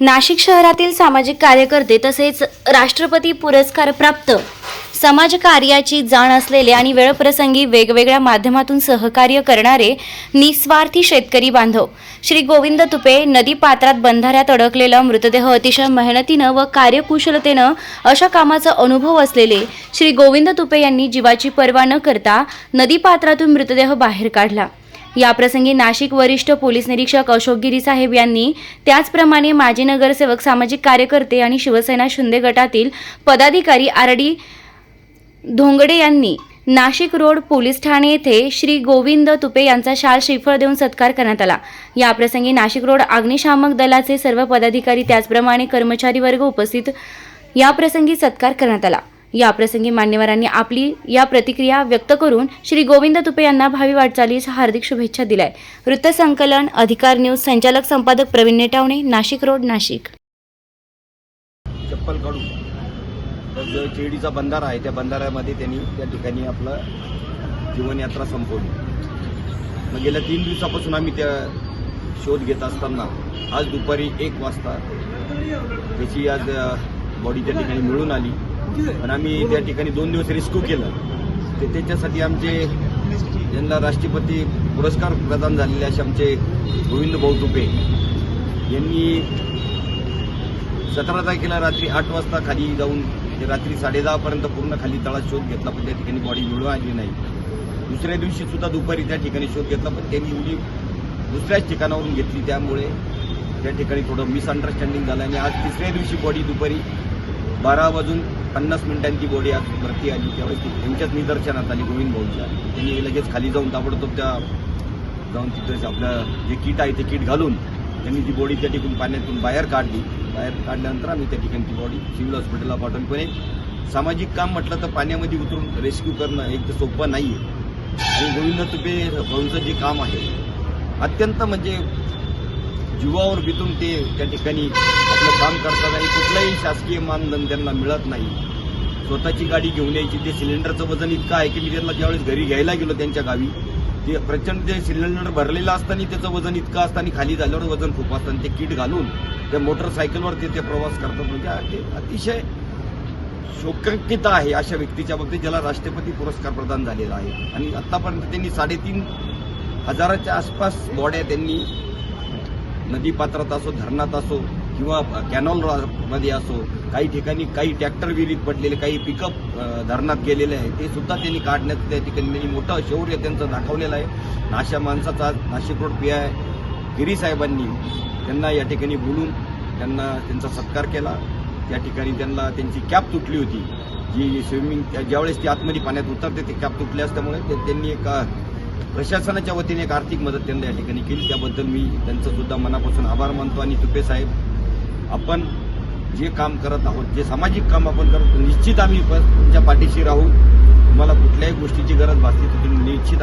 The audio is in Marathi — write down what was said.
नाशिक शहरातील सामाजिक कार्यकर्ते तसेच राष्ट्रपती पुरस्कार प्राप्त. समाजकार्याची जाण असलेले आणि वेळप्रसंगी वेगवेगळ्या माध्यमातून सहकार्य करणारे निस्वार्थी शेतकरी बांधव. श्री गोविंद तुपे नदी पात्रात बंधाऱ्यात अडकलेला मृतदेह अतिशय मेहनतीनं व कार्यकुशलतेनं अशा कामाचा अनुभव असलेले श्री गोविंद तुपे यांनी जीवाची पर्वा न करता नदीपात्रातून मृतदेह बाहेर काढला. याप्रसंगी नाशिक वरिष्ठ पोलीस निरीक्षक अशोक गिरी साहेब यांनी त्याचप्रमाणे माजी नगरसेवक सामाजिक कार्यकर्ते आणि शिवसेना शिंदे गटातील पदाधिकारी आर डी धोंगडे यांनी नाशिक रोड पोलीस ठाणे येथे श्री गोविंद तुपे यांचा शाल श्रीफळ देऊन सत्कार करण्यात आला. याप्रसंगी नाशिक रोड अग्निशामक दलाचे सर्व पदाधिकारी त्याचप्रमाणे कर्मचारी वर्ग उपस्थित याप्रसंगी सत्कार करण्यात आला. याप्रसंगी मान्यवरांनी आपली या प्रतिक्रिया व्यक्त करून श्री गोविंद तुपे यांना भावी वाटचालीस हार्दिक शुभेच्छा दिलाय वृत्तसंकलन अधिकार न्यूज संचालक संपादक प्रवीण नेटावणे नाशिक रोड नाशिक. चप्पल काढून. जो शिर्डीचा बंधारा आहे त्या बंधाऱ्यामध्ये त्यांनी त्या ठिकाणी आपलं जीवनयात्रा संपवली. मग गेल्या तीन दिवसापासून आम्ही त्या शोध घेत असताना आज दुपारी एक वाजता त्याची आज बॉडी त्या ठिकाणी मिळून आली. पण आम्ही त्या ठिकाणी दोन दिवस रेस्क्यू केलं. ते त्याच्यासाठी आमचे ज्यांना राष्ट्रपती पुरस्कार प्रदान झालेले असे आमचे गोविंद भाऊ तुपे यांनी सतरा तारखेला रात्री आठ वाजता खाली जाऊन ते रात्री साडेदहापर्यंत पूर्ण खाली तळात शोध घेतला पण त्या ठिकाणी बॉडी मिळून आली नाही. दुसऱ्या दिवशी सुद्धा दुपारी त्या ठिकाणी शोध घेतला पण त्यांनी उडी दुसऱ्याच ठिकाणावरून घेतली. त्यामुळे त्या ठिकाणी थोडं मिसअंडरस्टँडिंग झालं आणि आज तिसऱ्या दिवशी बॉडी दुपारी बारा वाजून पन्नास मिनिटांची बॉडी आज भरती आली त्यावेळेस ती. त्यांच्याच निदर्शनात आली गोविंद भाऊच्या. त्यांनी लगेच खाली जाऊन ताबडतोब त्या जाऊन तिथं आपलं जे किट आहे ते किट घालून त्यांनी ती बॉडी त्या ठिकाणी पाण्यातून बाहेर काढली. बाहेर काढल्यानंतर आम्ही त्या ठिकाणी ती बॉडी सिव्हिल हॉस्पिटलला पाठवून पण एक सामाजिक काम म्हटलं तर पाण्यामध्ये उतरून रेस्क्यू करणं एक तर सोपं नाही आहे आणि गोविंद तुपे भाऊंचं जे काम आहे अत्यंत म्हणजे जीवावर बितून ते त्या ठिकाणी आपलं काम करतात आणि कुठलाही शासकीय मानधन त्यांना मिळत नाही. स्वतःची गाडी घेऊन यायची ते सिलेंडरचं वजन इतकं आहे की मी त्यांना ज्यावेळेस घरी घ्यायला गेलो त्यांच्या गावी ते प्रचंड ते सिलेंडर भरलेलं असताना त्याचं वजन इतकं असतं आणि खाली झाल्यावर वजन खूप असतं आणि ते किट घालून त्या मोटरसायकलवर ते ते प्रवास करतात. म्हणजे ते अतिशय शोकांकित आहे अशा व्यक्तीच्या बाबतीत ज्याला राष्ट्रपती पुरस्कार प्रदान झालेला आहे. आणि आतापर्यंत त्यांनी साडेतीन हजाराच्या आसपास बॉड्या त्यांनी नदीपात्रात असो धरणात असो किंवा कॅनॉलमध्ये असो काही ठिकाणी काही ट्रॅक्टर विहिरीत पडलेले काही पिकअप धरणात गेलेले आहे ते सुद्धा त्यांनी काढण्यात त्या ठिकाणी त्यांनी मोठं शौर्य त्यांचं दाखवलेलं आहे. अशा माणसाचा नाशिक रोड पी आय गिरीसाहेबांनी त्यांना या ठिकाणी बोलून त्यांना त्यांचा सत्कार केला. त्या ठिकाणी त्यांना त्यांची कॅप तुटली होती. जी स्विमिंग ज्यावेळेस ती आतमध्ये पाण्यात उतरते ते कॅप तुटली असल्यामुळे ते- त्यांनी एक प्रशासनाच्या वतीने एक आर्थिक मदत त्यांना या ठिकाणी केली. त्याबद्दल मी त्यांचं सुद्धा मनापासून आभार मानतो आणि तुपे साहेब आपण जे काम करत आहोत जे सामाजिक काम आपण करतो निश्चित आम्ही तुमच्या पाठीशी राहू. तुम्हाला कुठल्याही गोष्टीची गरज भासली तर तुम्ही निश्चित